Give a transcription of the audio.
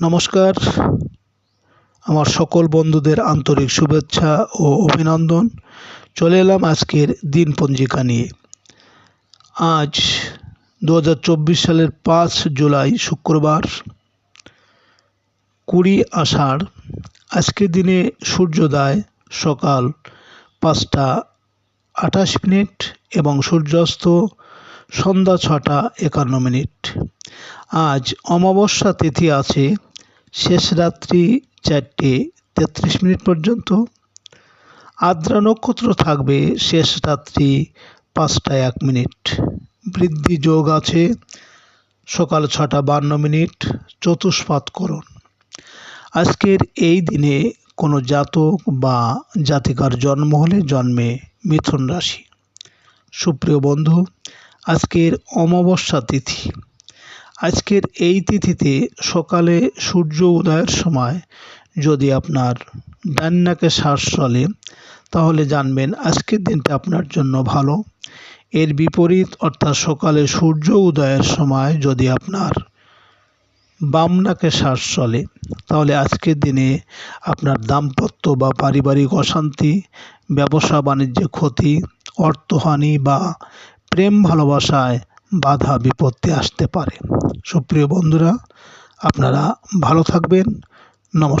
নমস্কার। আমার সকল বন্ধুদের আন্তরিক শুভেচ্ছা ও অভিনন্দন। চলে এলাম আজকের দিন পঞ্জিকা নিয়ে। আজ দু হাজার চব্বিশ সালের পাঁচ জুলাই শুক্রবার, কুড়ি আষাঢ়। আজকের দিনে সূর্যোদয় সকাল পাঁচটা আঠাশ মিনিট এবং সূর্যাস্ত সন্ধ্যা ছটা একান্ন মিনিট। আজ অমাবস্যা তিথি আছে। শেষ রাত্রি চারটে তেত্রিশ মিনিট পর্যন্ত। আদ্রা নক্ষত্র থাকবে শেষ রাত্রি পাঁচটা এক মিনিট। বৃদ্ধি যোগ আছে সকাল ছটা বান্ন মিনিট, চতুষ্পাত করণ আজকের এই দিনে কোনো জাতক বা জাতিকার জন্ম হলে জন্মে মিথুন রাশি। সুপ্রিয় বন্ধু, আজকের অমাবস্যা তিথি। আজকের এই তিথিতে সকালে সূর্য উদয়ের সময় যদি আপনার ডান শ্বাস চলে, তাহলে জানবেন আজকের দিনটা আপনার জন্য ভালো। এর বিপরীত অর্থাৎ সকালে সূর্য উদয়ের সময় যদি আপনার বাম নাকে শ্বাস চলে, তাহলে আজকের দিনে আপনার দাম্পত্য বা পারিবারিক অশান্তি ব্যবসা বাণিজ্যে ক্ষতি, অর্থহানি বা প্রেম ভালোবাসায় বাধা বিপত্তি আসতে পারে। সুপ্রিয় বন্ধুরা আপনারা ভালো থাকবেন। নমস্কার।